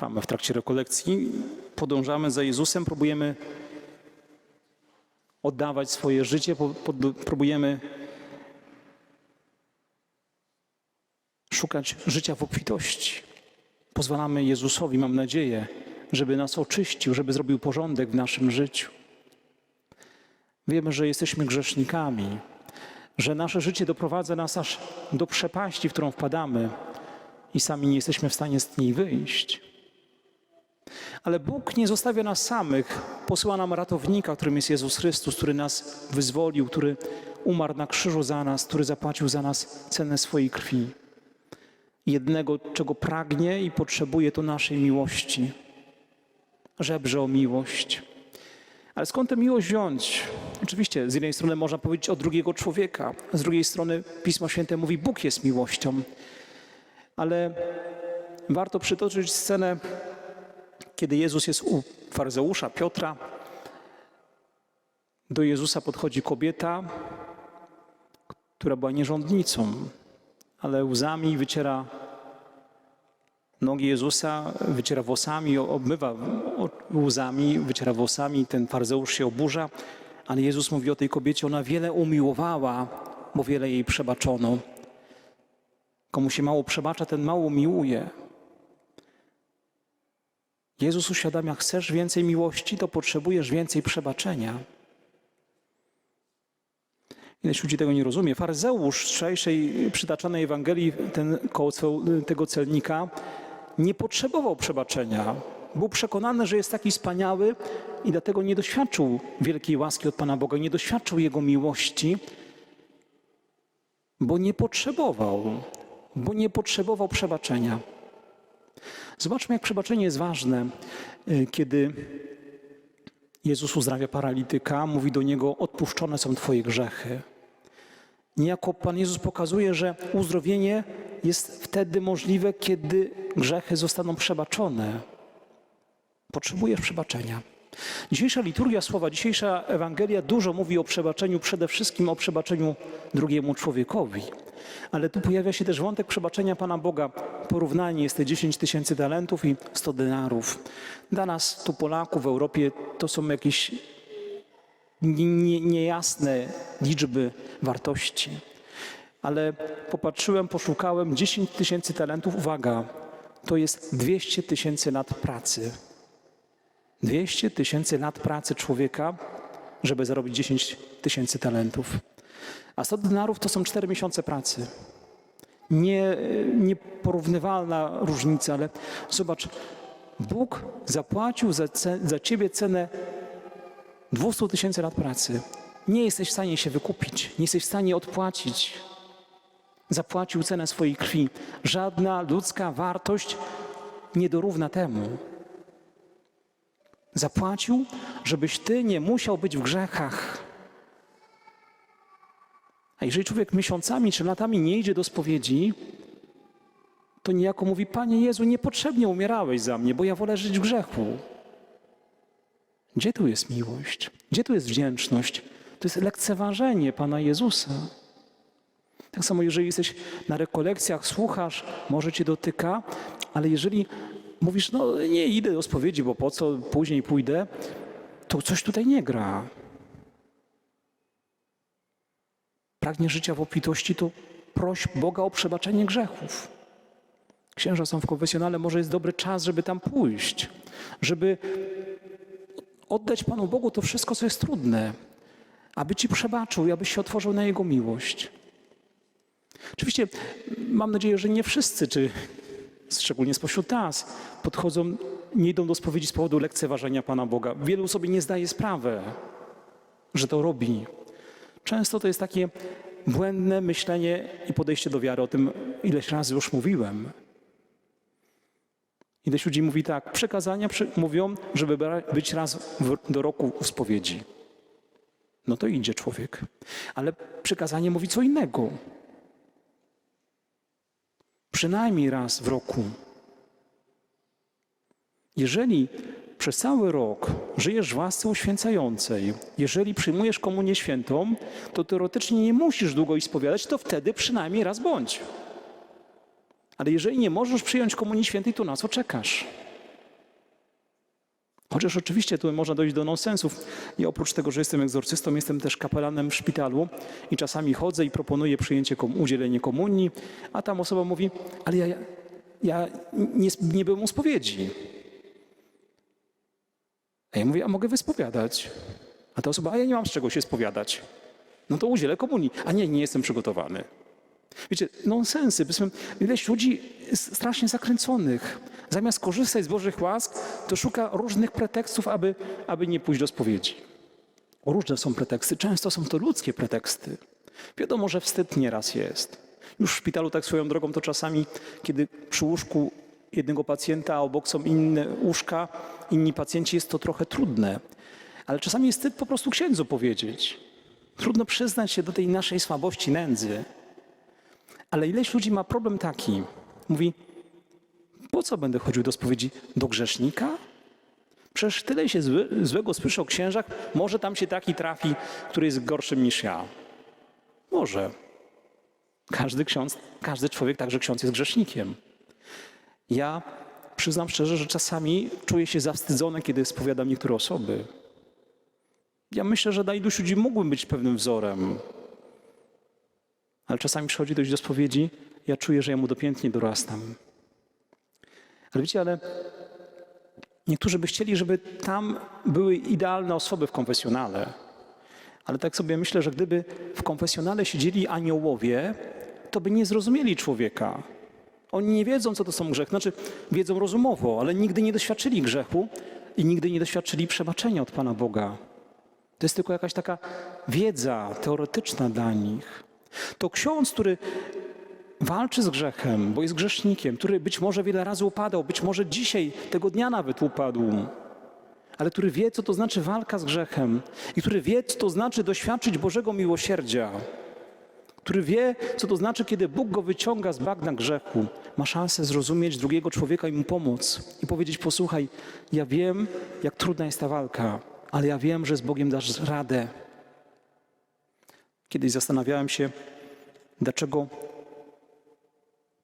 Trwamy w trakcie rekolekcji, podążamy za Jezusem, próbujemy oddawać swoje życie, próbujemy szukać życia w obfitości. Pozwalamy Jezusowi, mam nadzieję, żeby nas oczyścił, żeby zrobił porządek w naszym życiu. Wiemy, że jesteśmy grzesznikami, że nasze życie doprowadza nas aż do przepaści, w którą wpadamy i sami nie jesteśmy w stanie z niej wyjść. Ale Bóg nie zostawia nas samych, posyła nam ratownika, którym jest Jezus Chrystus, który nas wyzwolił, który umarł na krzyżu za nas, który zapłacił za nas cenę swojej krwi. Jednego, czego pragnie i potrzebuje, to naszej miłości. Żebrze o miłość. Ale skąd tę miłość wziąć? Oczywiście, z jednej strony można powiedzieć o drugiego człowieka, z drugiej strony Pismo Święte mówi, Bóg jest miłością. Ale warto przytoczyć scenę, kiedy Jezus jest u faryzeusza Piotra. Do Jezusa podchodzi kobieta, która była nierządnicą, ale łzami wyciera nogi Jezusa, wyciera włosami, obmywa łzami, wyciera włosami. Ten faryzeusz się oburza, ale Jezus mówi o tej kobiecie, ona wiele umiłowała, bo wiele jej przebaczono. Komu się mało przebacza, ten mało miłuje. Jezus uświadamia, chcesz więcej miłości, to potrzebujesz więcej przebaczenia. Ileś ludzi tego nie rozumie. Faryzeusz wczorajszej przytaczanej Ewangelii, ten koło tego celnika, nie potrzebował przebaczenia. Był przekonany, że jest taki wspaniały i dlatego nie doświadczył wielkiej łaski od Pana Boga, nie doświadczył Jego miłości, bo nie potrzebował, bo nie potrzebował przebaczenia. Zobaczmy, jak przebaczenie jest ważne, y, kiedy Jezus uzdrawia paralityka, mówi do niego: Odpuszczone są Twoje grzechy. Niejako Pan Jezus pokazuje, że uzdrowienie jest wtedy możliwe, kiedy grzechy zostaną przebaczone. Potrzebujesz przebaczenia. Dzisiejsza liturgia słowa, dzisiejsza Ewangelia dużo mówi o przebaczeniu, przede wszystkim o przebaczeniu drugiemu człowiekowi. Ale tu pojawia się też wątek przebaczenia Pana Boga. Porównanie jest te 10 tysięcy talentów i 100 denarów. Dla nas, tu Polaków w Europie, to są jakieś nie- nie- niejasne liczby wartości. Ale popatrzyłem, poszukałem 10 tysięcy talentów. Uwaga, to jest 200 tysięcy lat pracy. 200 tysięcy lat pracy człowieka, żeby zarobić 10 tysięcy talentów. A 100 denarów to są 4 miesiące pracy. Nie, nieporównywalna różnica, ale zobacz, Bóg zapłacił za, za ciebie cenę 200 tysięcy lat pracy. Nie jesteś w stanie się wykupić, nie jesteś w stanie odpłacić. Zapłacił cenę swojej krwi. Żadna ludzka wartość nie dorówna temu. Zapłacił, żebyś ty nie musiał być w grzechach. A jeżeli człowiek miesiącami czy latami nie idzie do spowiedzi, to niejako mówi: Panie Jezu, niepotrzebnie umierałeś za mnie, bo ja wolę żyć w grzechu. Gdzie tu jest miłość? Gdzie tu jest wdzięczność? To jest lekceważenie Pana Jezusa. Tak samo, jeżeli jesteś na rekolekcjach, słuchasz, może cię dotyka, ale jeżeli mówisz, no nie idę do spowiedzi, bo po co, później pójdę, to coś tutaj nie gra. Pragniesz życia w obfitości, to proś Boga o przebaczenie grzechów. Księża są w konfesjonale, może jest dobry czas, żeby tam pójść, żeby oddać Panu Bogu to wszystko, co jest trudne, aby Ci przebaczył i abyś się otworzył na Jego miłość. Oczywiście mam nadzieję, że nie wszyscy, czy szczególnie spośród nas, podchodzą, nie idą do spowiedzi z powodu lekceważenia Pana Boga. Wielu sobie nie zdaje sprawy, że to robi. Często to jest takie błędne myślenie i podejście do wiary. O tym ileś razy już mówiłem. Ileś ludzi mówi tak, przekazania mówią, żeby być raz do roku w spowiedzi. No to idzie człowiek. Ale przekazanie mówi co innego. Przynajmniej raz w roku. Jeżeli przez cały rok żyjesz w łasce uświęcającej, jeżeli przyjmujesz komunię świętą, to teoretycznie nie musisz długo ich spowiadać, to wtedy przynajmniej raz bądź. Ale jeżeli nie możesz przyjąć komunii świętej, to na co czekasz? Chociaż oczywiście tu można dojść do nonsensów. I oprócz tego, że jestem egzorcystą, jestem też kapelanem w szpitalu i czasami chodzę i proponuję przyjęcie, kom- udzielenie komunii, a tam osoba mówi, ale ja, ja nie, nie byłem u spowiedzi. A ja mówię, a mogę wyspowiadać. A ta osoba, a ja nie mam z czego się spowiadać. No to udzielę komunii. A nie, nie jestem przygotowany. Wiecie, nonsensy. Ileś ludzi strasznie zakręconych. Zamiast korzystać z Bożych łask, to szuka różnych pretekstów, aby, aby nie pójść do spowiedzi. Różne są preteksty. Często są to ludzkie preteksty. Wiadomo, że wstyd nieraz jest. Już w szpitalu tak swoją drogą to czasami, kiedy przy łóżku jednego pacjenta, a obok są inne łóżka, inni pacjenci, jest to trochę trudne. Ale czasami jest wstyd po prostu księdzu powiedzieć. Trudno przyznać się do tej naszej słabości, nędzy. Ale ileś ludzi ma problem taki. Mówi, po co będę chodził do spowiedzi? Do grzesznika? Przecież tyle się zły, złego słyszy o księżach. Może tam się taki trafi, który jest gorszym niż ja. Może. Każdy ksiądz, każdy człowiek, także ksiądz jest grzesznikiem. Ja przyznam szczerze, że czasami czuję się zawstydzony, kiedy spowiadam niektóre osoby. Ja myślę, że iluś ludzi mógłbym być pewnym wzorem. Ale czasami przychodzi dojść do spowiedzi, ja czuję, że ja mu dopiętnie dorastam. Ale wiecie, ale niektórzy by chcieli, żeby tam były idealne osoby w konfesjonale. Ale tak sobie myślę, że gdyby w konfesjonale siedzieli aniołowie, to by nie zrozumieli człowieka. Oni nie wiedzą, co to są grzechy. Znaczy, wiedzą rozumowo, ale nigdy nie doświadczyli grzechu i nigdy nie doświadczyli przebaczenia od Pana Boga. To jest tylko jakaś taka wiedza teoretyczna dla nich. To ksiądz, który walczy z grzechem, bo jest grzesznikiem, który być może wiele razy upadał, być może dzisiaj, tego dnia nawet upadł, ale który wie, co to znaczy walka z grzechem i który wie, co to znaczy doświadczyć Bożego miłosierdzia, który wie, co to znaczy, kiedy Bóg go wyciąga z bagna grzechu, ma szansę zrozumieć drugiego człowieka i mu pomóc i powiedzieć: Posłuchaj, ja wiem, jak trudna jest ta walka, ale ja wiem, że z Bogiem dasz radę. Kiedyś zastanawiałem się, dlaczego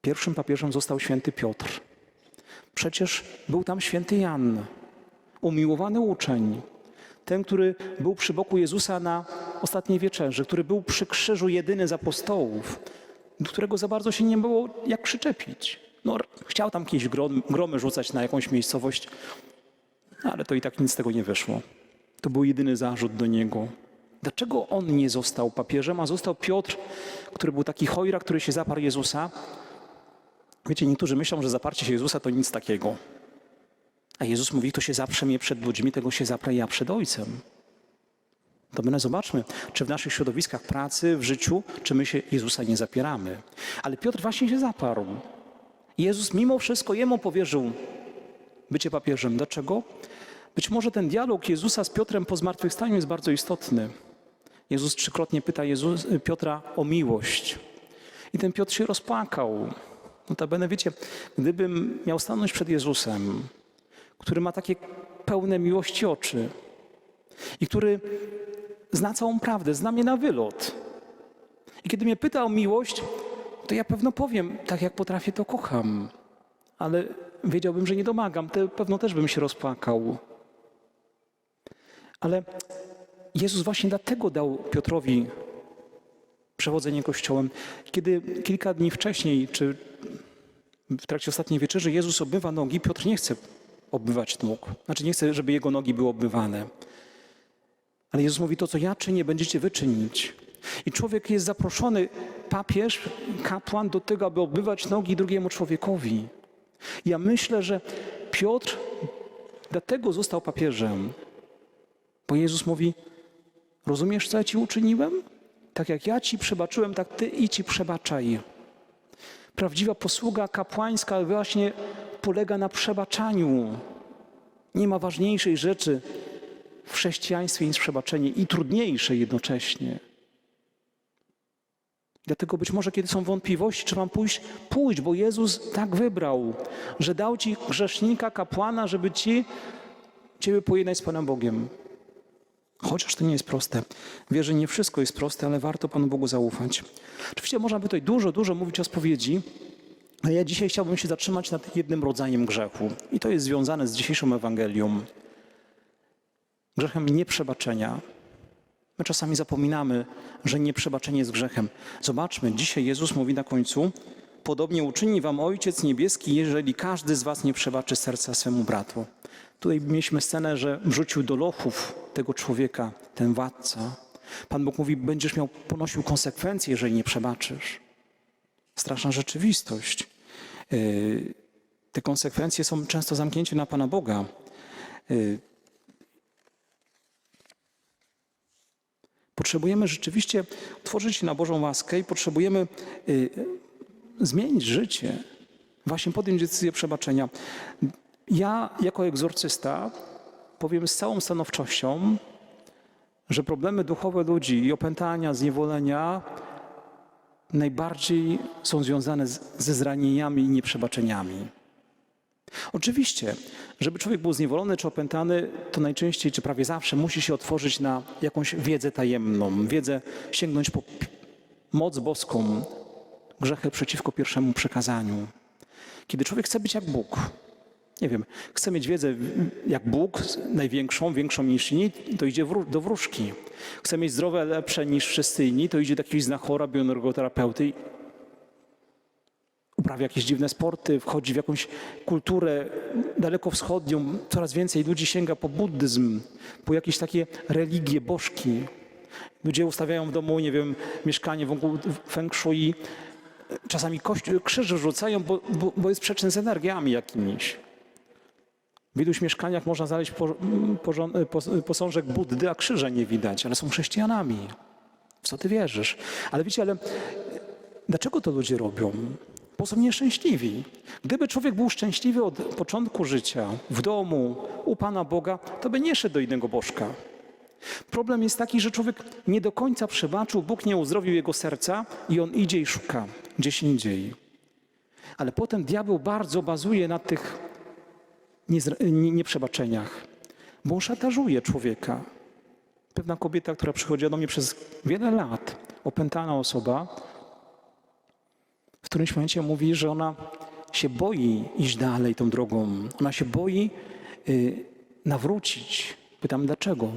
pierwszym papieżem został święty Piotr. Przecież był tam święty Jan, umiłowany uczeń, ten, który był przy boku Jezusa na ostatniej wieczerzy, który był przy krzyżu jedyny z apostołów, do którego za bardzo się nie było jak przyczepić. No, chciał tam jakieś grom, gromy rzucać na jakąś miejscowość, ale to i tak nic z tego nie wyszło. To był jedyny zarzut do niego. Dlaczego on nie został papieżem, a został Piotr, który był taki chojra, który się zaparł Jezusa? Wiecie, niektórzy myślą, że zaparcie się Jezusa to nic takiego. A Jezus mówi, kto się zaprze mnie przed ludźmi, tego się zaprę ja przed Ojcem. To my zobaczmy, czy w naszych środowiskach pracy, w życiu, czy my się Jezusa nie zapieramy. Ale Piotr właśnie się zaparł. Jezus mimo wszystko jemu powierzył bycie papieżem. Dlaczego? Być może ten dialog Jezusa z Piotrem po zmartwychwstaniu jest bardzo istotny. Jezus trzykrotnie pyta Jezus, Piotra o miłość. I ten Piotr się rozpłakał. Notabene, wiecie, gdybym miał stanąć przed Jezusem, który ma takie pełne miłości oczy i który zna całą prawdę, zna mnie na wylot. I kiedy mnie pyta o miłość, to ja pewno powiem, tak jak potrafię, to kocham. Ale wiedziałbym, że nie domagam, to pewno też bym się rozpłakał. Ale Jezus właśnie dlatego dał Piotrowi przewodzenie kościołem. Kiedy kilka dni wcześniej, czy w trakcie ostatniej wieczerzy, Jezus obmywa nogi, Piotr nie chce obmywać nóg. Znaczy nie chce, żeby jego nogi były obmywane. Ale Jezus mówi, to co ja czynię, będziecie wy czynić. I człowiek jest zaproszony, papież, kapłan do tego, aby obmywać nogi drugiemu człowiekowi. Ja myślę, że Piotr dlatego został papieżem, bo Jezus mówi, rozumiesz, co ja ci uczyniłem? Tak jak ja ci przebaczyłem, tak ty i ci przebaczaj. Prawdziwa posługa kapłańska właśnie polega na przebaczaniu. Nie ma ważniejszej rzeczy w chrześcijaństwie niż przebaczenie i trudniejszej jednocześnie. Dlatego być może, kiedy są wątpliwości, czy mam pójść, pójdź, bo Jezus tak wybrał, że dał ci grzesznika, kapłana, żeby ci ciebie pojednać z Panem Bogiem. Chociaż to nie jest proste. Wierzę, nie wszystko jest proste, ale warto Panu Bogu zaufać. Oczywiście można by tutaj dużo, dużo mówić o spowiedzi, ale ja dzisiaj chciałbym się zatrzymać nad jednym rodzajem grzechu. I to jest związane z dzisiejszą Ewangelią. Grzechem nieprzebaczenia. My czasami zapominamy, że nieprzebaczenie jest grzechem. Zobaczmy, dzisiaj Jezus mówi na końcu, podobnie uczyni wam Ojciec Niebieski, jeżeli każdy z was nie przebaczy serca swemu bratu. Tutaj mieliśmy scenę, że wrzucił do lochów tego człowieka, ten władca. Pan Bóg mówi, będziesz miał, ponosił konsekwencje, jeżeli nie przebaczysz. Straszna rzeczywistość. Yy, Te konsekwencje są często zamknięciem na Pana Boga. Potrzebujemy rzeczywiście otworzyć się na Bożą łaskę i potrzebujemy y, zmienić życie, właśnie podjąć decyzję przebaczenia. Ja jako egzorcysta powiem z całą stanowczością, że problemy duchowe ludzi i opętania, zniewolenia najbardziej są związane z, ze zranieniami i nieprzebaczeniami. Oczywiście, żeby człowiek był zniewolony czy opętany, to najczęściej czy prawie zawsze musi się otworzyć na jakąś wiedzę tajemną, wiedzę sięgnąć po moc boską, grzechy przeciwko pierwszemu przekazaniu. Kiedy człowiek chce być jak Bóg, nie wiem, chce mieć wiedzę jak Bóg, największą, większą niż inni, to idzie do wróżki. Chce mieć zdrowe, lepsze niż wszyscy inni, to idzie do jakiegoś znachora, bioenergoterapeuty uprawia jakieś dziwne sporty, wchodzi w jakąś kulturę dalekowschodnią. Coraz więcej ludzi sięga po buddyzm, po jakieś takie religie, bożki. Ludzie ustawiają w domu, nie wiem, mieszkanie wokół feng shui. Czasami kości- krzyże rzucają, bo, bo, bo jest sprzeczny z energiami jakimiś. W iluś mieszkaniach można znaleźć po, pos- posążek Buddy, a krzyża nie widać, ale są chrześcijanami. W co ty wierzysz? Ale wiecie, ale Dlaczego to ludzie robią? Bo są nieszczęśliwi. Gdyby człowiek był szczęśliwy od początku życia, w domu, u Pana Boga, to by nie szedł do innego bożka. Problem jest taki, że człowiek nie do końca przebaczył, Bóg nie uzdrowił jego serca i on idzie i szuka gdzieś indziej. Ale potem diabeł bardzo bazuje na tych nieprzebaczeniach, bo on szantażuje człowieka. Pewna kobieta, która przychodziła do mnie przez wiele lat, opętana osoba, w którymś momencie mówi, że ona się boi iść dalej tą drogą. Ona się boi y, nawrócić. Pytam dlaczego?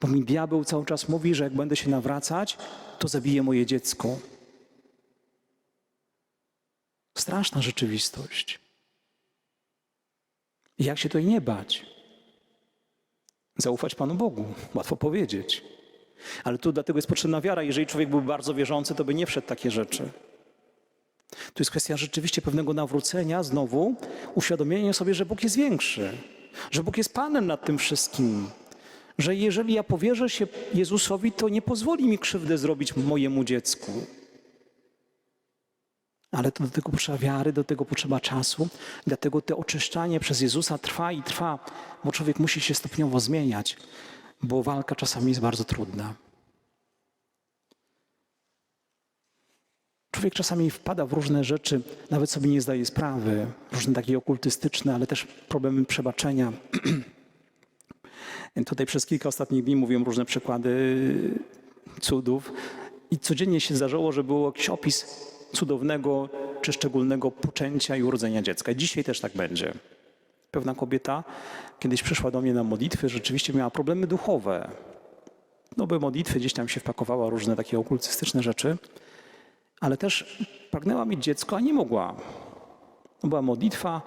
Bo mi diabeł cały czas mówi, że jak będę się nawracać, to zabije moje dziecko. Straszna rzeczywistość. Jak się tutaj nie bać? Zaufać Panu Bogu. Łatwo powiedzieć. Ale tu dlatego jest potrzebna wiara. Jeżeli człowiek był bardzo wierzący, to by nie wszedł takie rzeczy. To jest kwestia rzeczywiście pewnego nawrócenia, znowu uświadomienia sobie, że Bóg jest większy, że Bóg jest Panem nad tym wszystkim, że jeżeli ja powierzę się Jezusowi, to nie pozwoli mi krzywdę zrobić mojemu dziecku. Ale do tego potrzeba wiary, do tego potrzeba czasu, dlatego to oczyszczanie przez Jezusa trwa i trwa, bo człowiek musi się stopniowo zmieniać, bo walka czasami jest bardzo trudna. Człowiek czasami wpada w różne rzeczy, nawet sobie nie zdaje sprawy, różne takie okultystyczne, ale też problemy przebaczenia. Tutaj przez kilka ostatnich dni mówiłem różne przykłady cudów i codziennie się zdarzało, że był jakiś opis cudownego czy szczególnego poczęcia i urodzenia dziecka. Dzisiaj też tak będzie. Pewna kobieta kiedyś przyszła do mnie na modlitwy, rzeczywiście miała problemy duchowe. No by modlitwy gdzieś tam się wpakowała, różne takie okultystyczne rzeczy ale też pragnęła mieć dziecko, a nie mogła. Była modlitwa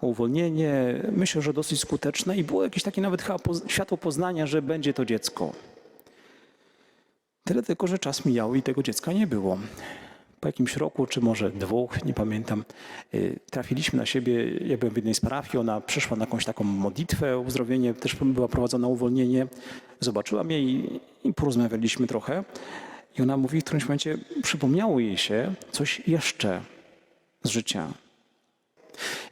uwolnienie, myślę, że dosyć skuteczne i było jakieś takie nawet chyba światło poznania, że będzie to dziecko. Tyle tylko, że czas mijał i tego dziecka nie było. Po jakimś roku, czy może dwóch, nie pamiętam, y, trafiliśmy na siebie, ja byłem w jednej z parafii, ona przyszła na jakąś taką modlitwę uzdrowienie, też była prowadzona uwolnienie. Zobaczyła mnie i, i porozmawialiśmy trochę. I ona mówi, w którymś momencie przypomniało jej się coś jeszcze z życia.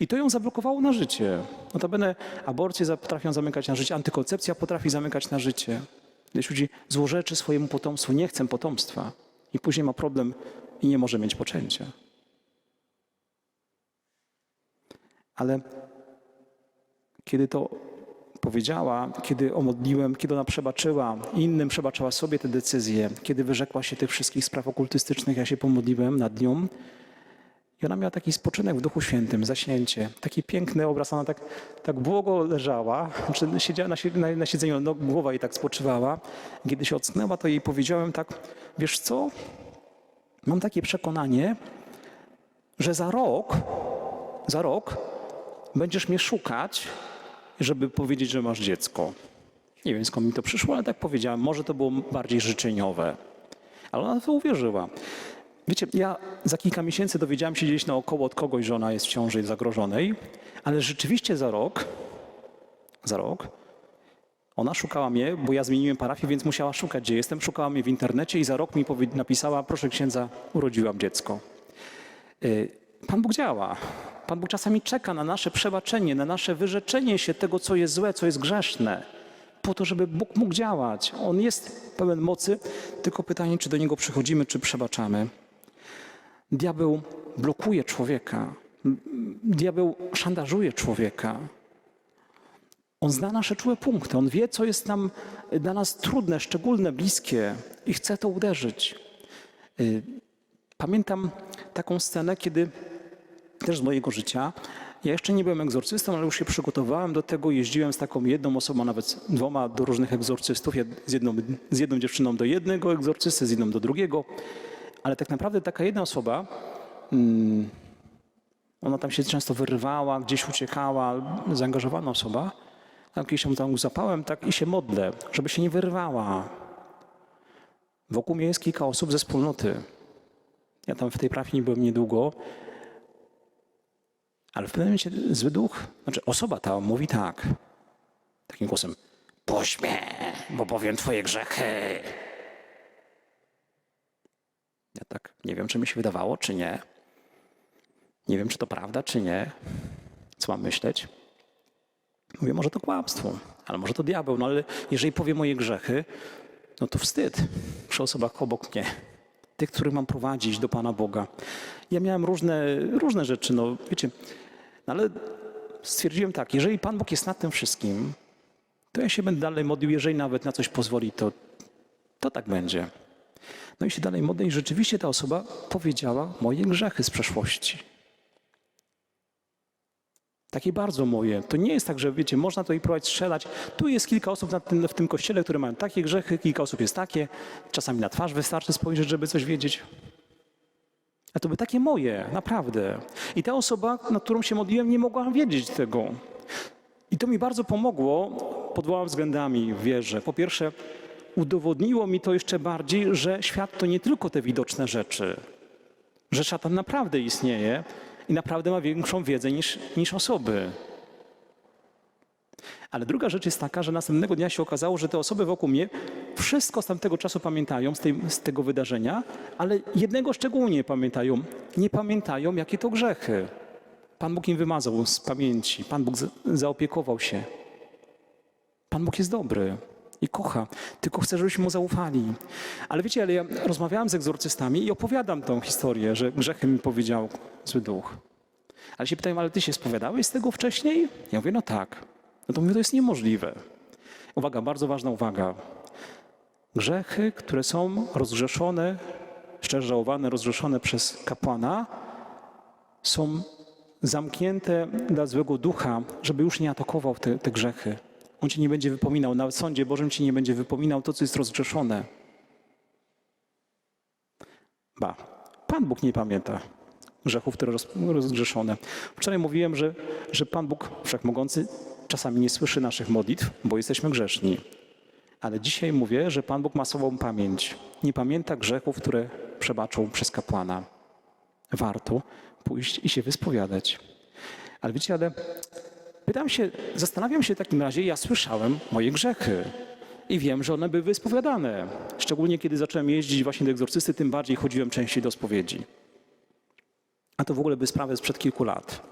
I to ją zablokowało na życie. Notabene aborcje potrafią zamykać na życie, antykoncepcja potrafi zamykać na życie. Gdzieś ludzi złorzeczy swojemu potomstwu, nie chcę potomstwa. I później ma problem i nie może mieć poczęcia. Ale kiedy to powiedziała, kiedy omodliłem, kiedy ona przebaczyła innym, przebaczyła sobie te decyzje, kiedy wyrzekła się tych wszystkich spraw okultystycznych, ja się pomodliłem nad nią I ona miała taki spoczynek w Duchu Świętym, zaśnięcie. Taki piękny obraz. Ona tak, tak błogo leżała, czy siedziała na, na, na siedzeniu, no, głowa jej tak spoczywała. Kiedy się ocknęła, to jej powiedziałem tak, wiesz co, mam takie przekonanie, że za rok, za rok będziesz mnie szukać, żeby powiedzieć, że masz dziecko. Nie wiem, skąd mi to przyszło, ale tak powiedziałem. Może to było bardziej życzeniowe. Ale ona to uwierzyła. Wiecie, ja za kilka miesięcy dowiedziałem się gdzieś naokoło od kogoś, że ona jest w ciąży zagrożonej, ale rzeczywiście za rok, za rok, ona szukała mnie, bo ja zmieniłem parafię, więc musiała szukać, gdzie jestem. Szukała mnie w internecie i za rok mi napisała, proszę księdza, urodziłam dziecko. Y, Pan Bóg działa. Pan Bóg czasami czeka na nasze przebaczenie, na nasze wyrzeczenie się tego, co jest złe, co jest grzeszne, po to, żeby Bóg mógł działać. On jest pełen mocy, tylko pytanie, czy do Niego przychodzimy, czy przebaczamy. Diabeł blokuje człowieka. Diabeł szantażuje człowieka. On zna nasze czułe punkty. On wie, co jest nam dla nas trudne, szczególne, bliskie i chce to uderzyć. Y, Pamiętam taką scenę, kiedy też z mojego życia. Ja jeszcze nie byłem egzorcystą, ale już się przygotowałem do tego. Jeździłem z taką jedną osobą, nawet dwoma do różnych egzorcystów. Z, jedną, z jedną dziewczyną do jednego egzorcysty, z inną do drugiego. Ale tak naprawdę taka jedna osoba, mm, ona tam się często wyrywała, gdzieś uciekała, zaangażowana osoba. A kiedyś ją tam zapałem tak i się modlę, żeby się nie wyrywała. Wokół mnie jest kilka osób ze wspólnoty. Ja tam w tej nie byłem niedługo, ale w pewnym momencie zły duch, znaczy osoba ta mówi tak, takim głosem, puść mnie, bo powiem twoje grzechy. Ja tak nie wiem, czy mi się wydawało, czy nie. Nie wiem, czy to prawda, czy nie. Co mam myśleć? Mówię, może to kłamstwo, ale może to diabeł, no ale jeżeli powie moje grzechy, no to wstyd przy osobach obok mnie tych, których mam prowadzić do Pana Boga. Ja miałem różne, różne rzeczy, no wiecie, ale stwierdziłem tak, jeżeli Pan Bóg jest nad tym wszystkim, to ja się będę dalej modlił, jeżeli nawet na coś pozwoli, to, to tak będzie. No i się dalej modlę i rzeczywiście ta osoba powiedziała moje grzechy z przeszłości. Takie bardzo moje. To nie jest tak, że wiecie, można tutaj próbować strzelać. Tu jest kilka osób tym, w tym kościele, które mają takie grzechy, kilka osób jest takie. Czasami na twarz wystarczy spojrzeć, żeby coś wiedzieć. A to by takie moje, naprawdę. I ta osoba, nad którą się modliłem, nie mogła wiedzieć tego. I to mi bardzo pomogło pod wieloma względami w wierze. Po pierwsze, udowodniło mi to jeszcze bardziej, że świat to nie tylko te widoczne rzeczy. Że szatan naprawdę istnieje i naprawdę ma większą wiedzę niż, niż osoby. Ale druga rzecz jest taka, że następnego dnia się okazało, że te osoby wokół mnie wszystko z tamtego czasu pamiętają, z, tej, z tego wydarzenia, ale jednego szczegółu nie pamiętają. Nie pamiętają, jakie to grzechy. Pan Bóg im wymazał z pamięci. Pan Bóg za- zaopiekował się. Pan Bóg jest dobry i kocha, tylko chce, żebyśmy mu zaufali. Ale wiecie, ale ja rozmawiałem z egzorcystami i opowiadam tą historię, że grzechy mi powiedział zły duch. Ale się pytają, ale ty się spowiadałeś z tego wcześniej? Ja mówię, no tak. No to mówię, to jest niemożliwe. Uwaga, bardzo ważna uwaga. Grzechy, które są rozgrzeszone, szczerze żałowane, rozgrzeszone przez kapłana, są zamknięte dla złego ducha, żeby już nie atakował te, te grzechy. On ci nie będzie wypominał, w sądzie Bożym ci nie będzie wypominał to, co jest rozgrzeszone. Ba, Pan Bóg nie pamięta grzechów, które roz, rozgrzeszone. Wczoraj mówiłem, że, że Pan Bóg Wszechmogący czasami nie słyszy naszych modlitw, bo jesteśmy grzeszni. Ale dzisiaj mówię, że Pan Bóg ma sobą pamięć. Nie pamięta grzechów, które przebaczył przez kapłana. Warto pójść i się wyspowiadać. Ale wiecie, ale pytam się, zastanawiam się w takim razie, ja słyszałem moje grzechy. I wiem, że one były wyspowiadane. Szczególnie kiedy zacząłem jeździć właśnie do egzorcysty, tym bardziej chodziłem częściej do spowiedzi. A to w ogóle by sprawę sprzed kilku lat.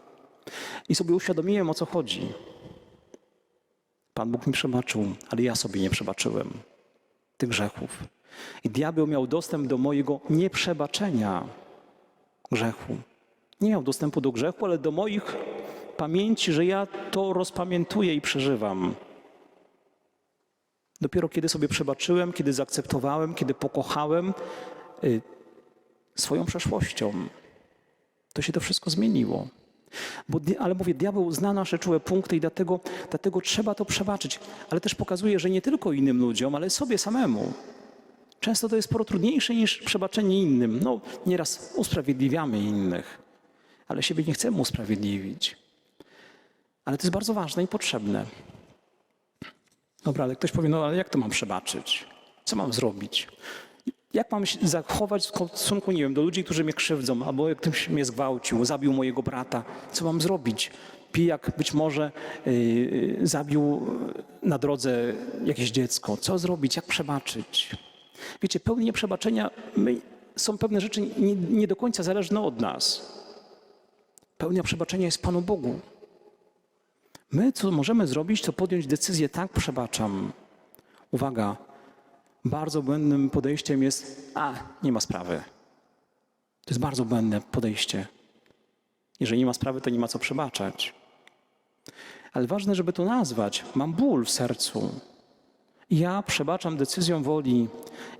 I sobie uświadomiłem, o co chodzi. Pan Bóg mi przebaczył, ale ja sobie nie przebaczyłem tych grzechów. I diabeł miał dostęp do mojego nieprzebaczenia grzechu. Nie miał dostępu do grzechu, ale do moich pamięci, że ja to rozpamiętuję i przeżywam. Dopiero kiedy sobie przebaczyłem, kiedy zaakceptowałem, kiedy pokochałem y, swoją przeszłością. To się to wszystko zmieniło. Bo, ale mówię, diabeł zna nasze czułe punkty i dlatego, dlatego trzeba to przebaczyć. Ale też pokazuje, że nie tylko innym ludziom, ale sobie samemu. Często to jest sporo trudniejsze niż przebaczenie innym. No, nieraz usprawiedliwiamy innych, ale siebie nie chcemy usprawiedliwić. Ale to jest bardzo ważne i potrzebne. Dobra, ale ktoś powie, no ale jak to mam przebaczyć? Co mam zrobić? Jak mam się zachować w stosunku, nie wiem, do ludzi, którzy mnie krzywdzą, albo jak ktoś mnie zgwałcił, zabił mojego brata? Co mam zrobić? Pijak być może yy, zabił na drodze jakieś dziecko. Co zrobić? Jak przebaczyć? Wiecie, pełnienie przebaczenia, my, są pewne rzeczy nie, nie do końca zależne od nas. Pełnia przebaczenia jest Panu Bogu. My, co możemy zrobić, to podjąć decyzję, tak, przebaczam. Uwaga, bardzo błędnym podejściem jest, a, nie ma sprawy. To jest bardzo błędne podejście. Jeżeli nie ma sprawy, to nie ma co przebaczać. Ale ważne, żeby to nazwać. Mam ból w sercu. Ja przebaczam decyzją woli.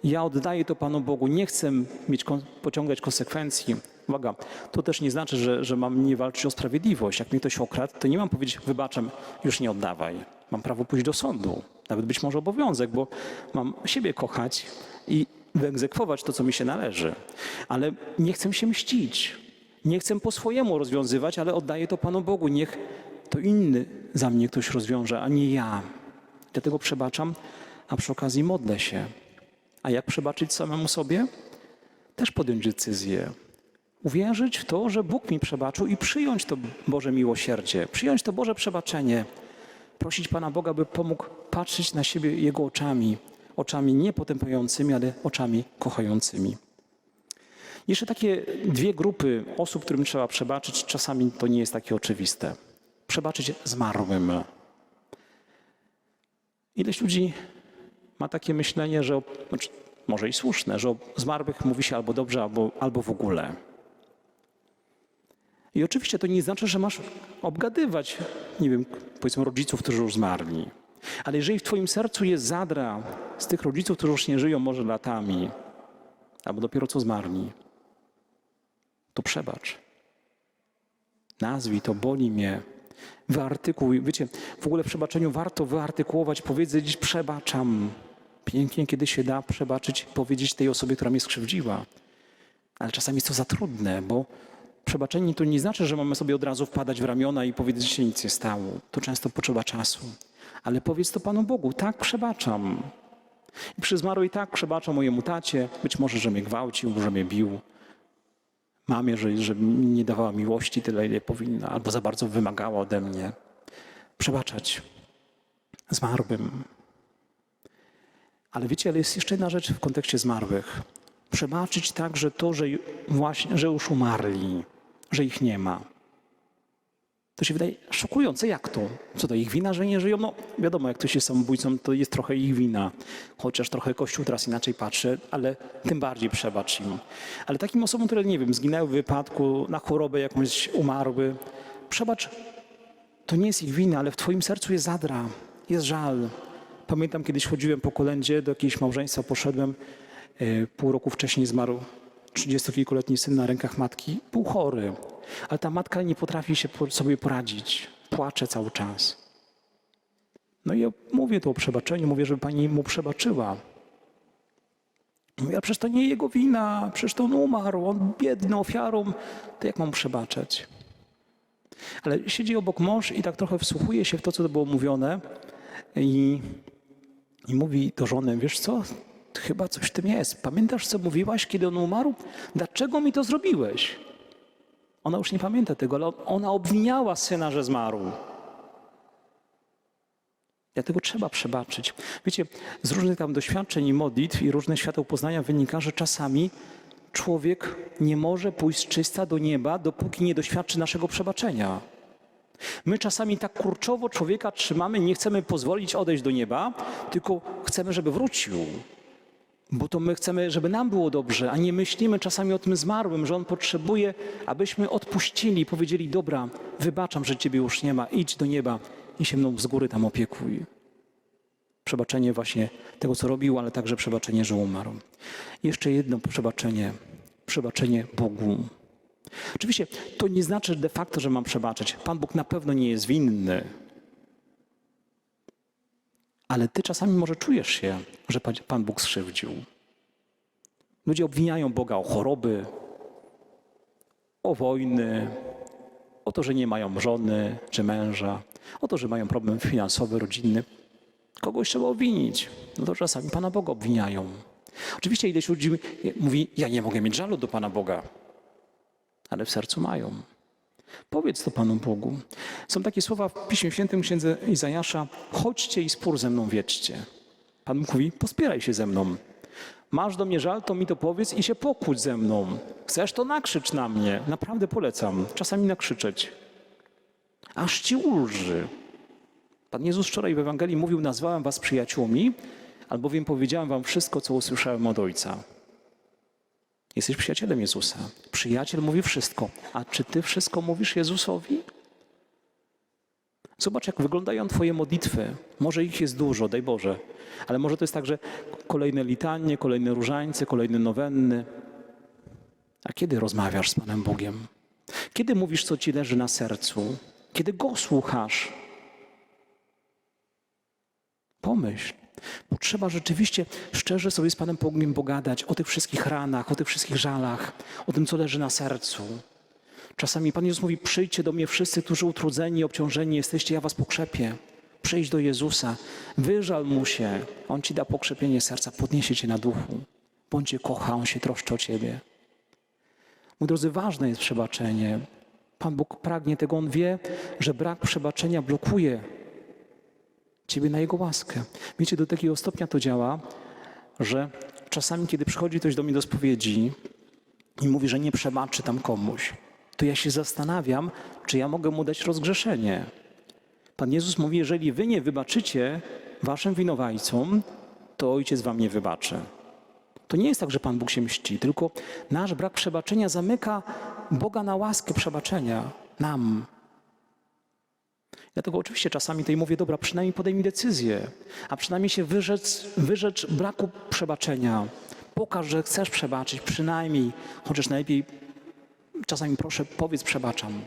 Ja oddaję to Panu Bogu. Nie chcę mieć, pociągać konsekwencji. Uwaga, to też nie znaczy, że, że mam nie walczyć o sprawiedliwość. Jak mnie ktoś okradł, to nie mam powiedzieć, wybaczam, już nie oddawaj. Mam prawo pójść do sądu. Nawet być może obowiązek, bo mam siebie kochać i wyegzekwować to, co mi się należy. Ale nie chcę się mścić. Nie chcę po swojemu rozwiązywać, ale oddaję to Panu Bogu. Niech to inny za mnie ktoś rozwiąże, a nie ja. Dlatego przebaczam, a przy okazji modlę się. A jak przebaczyć samemu sobie? Też podjąć decyzję. Uwierzyć w to, że Bóg mi przebaczył i przyjąć to Boże miłosierdzie, przyjąć to Boże przebaczenie. Prosić Pana Boga, by pomógł patrzeć na siebie Jego oczami, oczami nie potępiającymi, ale oczami kochającymi. Jeszcze takie dwie grupy osób, którym trzeba przebaczyć, czasami to nie jest takie oczywiste. Przebaczyć zmarłym. Ileś ludzi ma takie myślenie, że, znaczy, może i słuszne, że o zmarłych mówi się albo dobrze, albo, albo w ogóle. I oczywiście to nie znaczy, że masz obgadywać, nie wiem, powiedzmy rodziców, którzy już zmarli. Ale jeżeli w twoim sercu jest zadra z tych rodziców, którzy już nie żyją może latami, albo dopiero co zmarli, to przebacz. Nazwij to, boli mnie. Wyartykuj. Wiecie, w ogóle w przebaczeniu warto wyartykułować, powiedzieć przebaczam. Pięknie, kiedy się da przebaczyć, powiedzieć tej osobie, która mnie skrzywdziła. Ale czasami jest to za trudne, bo przebaczenie to nie znaczy, że mamy sobie od razu wpadać w ramiona i powiedzieć, że się nic nie stało. To często potrzeba czasu. Ale powiedz to Panu Bogu, tak, przebaczam. I przy zmarłej tak przebaczam mojemu tacie, być może, że mnie gwałcił, że mnie bił. Mamie, że, że nie dawała miłości tyle, ile powinna, albo za bardzo wymagała ode mnie. Przebaczać zmarłym. Ale wiecie, ale jest jeszcze jedna rzecz w kontekście zmarłych. Przebaczyć także to, że właśnie, że już umarli, że ich nie ma. To się wydaje szokujące. Jak to? Co to, ich wina, że nie żyją? No wiadomo, jak ktoś jest samobójcą, to jest trochę ich wina. Chociaż trochę Kościół teraz inaczej patrzy, ale tym bardziej przebacz im. Ale takim osobom, które, nie wiem, zginęły w wypadku, na chorobę jakąś umarły, przebacz, to nie jest ich wina, ale w twoim sercu jest zadra, jest żal. Pamiętam, kiedyś chodziłem po kolędzie, do jakiegoś małżeństwa poszedłem, pół roku wcześniej zmarł 30-kilkuletni syn na rękach matki, był chory. Ale ta matka nie potrafi się sobie poradzić. Płacze cały czas. No i ja mówię tu o przebaczeniu, mówię, żeby pani mu przebaczyła. Mówię, a przecież to nie jego wina, przecież to on umarł, on biedny, ofiarą, to jak mam przebaczać? Ale siedzi obok mąż i tak trochę wsłuchuje się w to, co było mówione i, i mówi do żony, wiesz co, chyba coś w tym jest. Pamiętasz, co mówiłaś, kiedy on umarł? Dlaczego mi to zrobiłeś? Ona już nie pamięta tego, ale ona obwiniała syna, że zmarł. Dlatego trzeba przebaczyć. Wiecie, z różnych tam doświadczeń i modlitw i różnych świateł poznania wynika, że czasami człowiek nie może pójść czysta do nieba, dopóki nie doświadczy naszego przebaczenia. My czasami tak kurczowo człowieka trzymamy, nie chcemy pozwolić odejść do nieba, tylko chcemy, żeby wrócił. Bo to my chcemy, żeby nam było dobrze, a nie myślimy czasami o tym zmarłym, że on potrzebuje, abyśmy odpuścili, powiedzieli: Dobra, wybaczam, że ciebie już nie ma, idź do nieba i się mną z góry tam opiekuj. Przebaczenie właśnie tego, co robił, ale także przebaczenie, że umarł. Jeszcze jedno przebaczenie. Przebaczenie Bogu. Oczywiście to nie znaczy de facto, że mam przebaczyć. Pan Bóg na pewno nie jest winny. Ale ty czasami może czujesz się, że Pan- Bóg skrzywdził. Ludzie obwiniają Boga o choroby, o wojny, o to, że nie mają żony czy męża, o to, że mają problem finansowy, rodzinny. Kogoś trzeba obwinić. No to czasami Pana Boga obwiniają. Oczywiście ileś ludzi mówi, ja nie mogę mieć żalu do Pana Boga, ale w sercu mają. Powiedz to Panu Bogu. Są takie słowa w Piśmie Świętym księdze Izajasza, chodźcie i spór ze mną wiedźcie. Pan mówi, pospieraj się ze mną. Masz do mnie żal, to mi to powiedz i się pokłóć ze mną. Chcesz, to nakrzycz na mnie. Naprawdę polecam. Czasami nakrzyczeć. Aż ci ulży. Pan Jezus wczoraj w Ewangelii mówił, nazwałem was przyjaciółmi, albowiem powiedziałem wam wszystko, co usłyszałem od Ojca. Jesteś przyjacielem Jezusa. Przyjaciel mówi wszystko. A czy ty wszystko mówisz Jezusowi? Zobacz, jak wyglądają Twoje modlitwy. Może ich jest dużo, daj Boże, ale może to jest tak, że kolejne litanie, kolejne różańce, kolejne nowenny. A kiedy rozmawiasz z Panem Bogiem? Kiedy mówisz, co Ci leży na sercu? Kiedy Go słuchasz? Pomyśl. Bo trzeba rzeczywiście szczerze sobie z Panem Bogiem pogadać o tych wszystkich ranach, o tych wszystkich żalach, o tym, co leży na sercu. Czasami Pan Jezus mówi: Przyjdźcie do mnie wszyscy, którzy utrudzeni, obciążeni jesteście, ja was pokrzepię. Przyjdź do Jezusa, wyżal mu się, on ci da pokrzepienie serca, podniesie cię na duchu. Bądź cię kocha, on się troszczy o ciebie. Mój drodzy, ważne jest przebaczenie. Pan Bóg pragnie tego, on wie, że brak przebaczenia blokuje ciebie na jego łaskę. Wiecie, do takiego stopnia to działa, że czasami, kiedy przychodzi ktoś do mnie do spowiedzi i mówi, że nie przebaczy tam komuś, to ja się zastanawiam, czy ja mogę mu dać rozgrzeszenie. Pan Jezus mówi, jeżeli wy nie wybaczycie waszym winowajcom, to ojciec wam nie wybaczy. To nie jest tak, że Pan Bóg się mści, tylko nasz brak przebaczenia zamyka Boga na łaskę przebaczenia nam. Dlatego oczywiście czasami tej mówię, dobra, przynajmniej podejmij decyzję, a przynajmniej się wyrzec, wyrzecz braku przebaczenia. Pokaż, że chcesz przebaczyć, przynajmniej, chociaż najlepiej czasami proszę, powiedz przebaczam.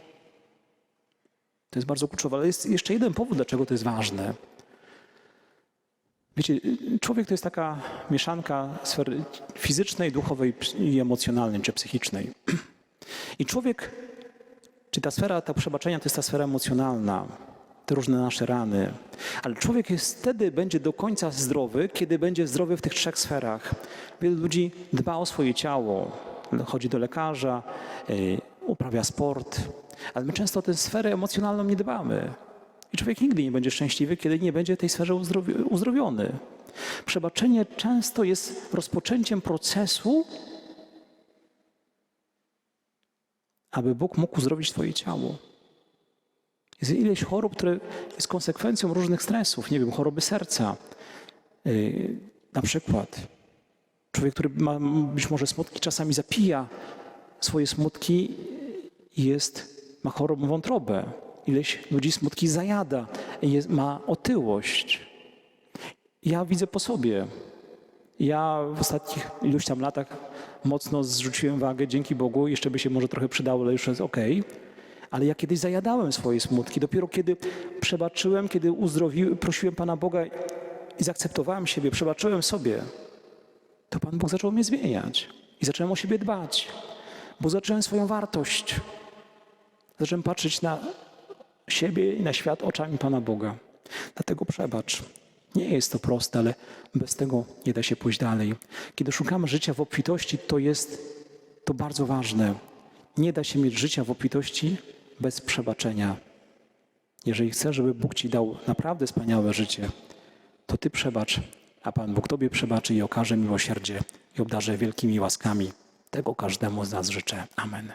To jest bardzo kluczowe, ale jest jeszcze jeden powód, dlaczego to jest ważne. Wiecie, człowiek to jest taka mieszanka sfery fizycznej, duchowej i emocjonalnej, czy psychicznej. I człowiek, czy ta sfera, ta przebaczenia to jest ta sfera emocjonalna, te różne nasze rany. Ale człowiek jest wtedy będzie do końca zdrowy, kiedy będzie zdrowy w tych trzech sferach. Wielu ludzi dba o swoje ciało, chodzi do lekarza, y, uprawia sport, ale my często o tę sferę emocjonalną nie dbamy. I człowiek nigdy nie będzie szczęśliwy, kiedy nie będzie tej sferze uzdrowi uzdrowiony. Przebaczenie często jest rozpoczęciem procesu, aby Bóg mógł uzdrowić Twoje ciało. Jest ileś chorób, które jest konsekwencją różnych stresów, nie wiem, choroby serca. Yy, na przykład człowiek, który ma być może smutki, czasami zapija swoje smutki jest, ma chorobę wątrobę. Ileś ludzi smutki zajada, jest, ma otyłość. Ja widzę po sobie. Ja w ostatnich iluś tam latach mocno zrzuciłem wagę, dzięki Bogu, jeszcze by się może trochę przydało, ale już jest okej. Ale ja kiedyś zajadałem swoje smutki. Dopiero kiedy przebaczyłem, kiedy uzdrowiłem, prosiłem Pana Boga i zaakceptowałem siebie, przebaczyłem sobie, to Pan Bóg zaczął mnie zmieniać. I zacząłem o siebie dbać, bo zacząłem swoją wartość. Zacząłem patrzeć na siebie i na świat oczami Pana Boga. Dlatego przebacz. Nie jest to proste, ale bez tego nie da się pójść dalej. Kiedy szukamy życia w obfitości, to jest to bardzo ważne. Nie da się mieć życia w obfitości bez przebaczenia. Jeżeli chcesz, żeby Bóg ci dał naprawdę wspaniałe życie, to ty przebacz, a Pan Bóg tobie przebaczy i okaże miłosierdzie i obdarze wielkimi łaskami. Tego każdemu z nas życzę. Amen.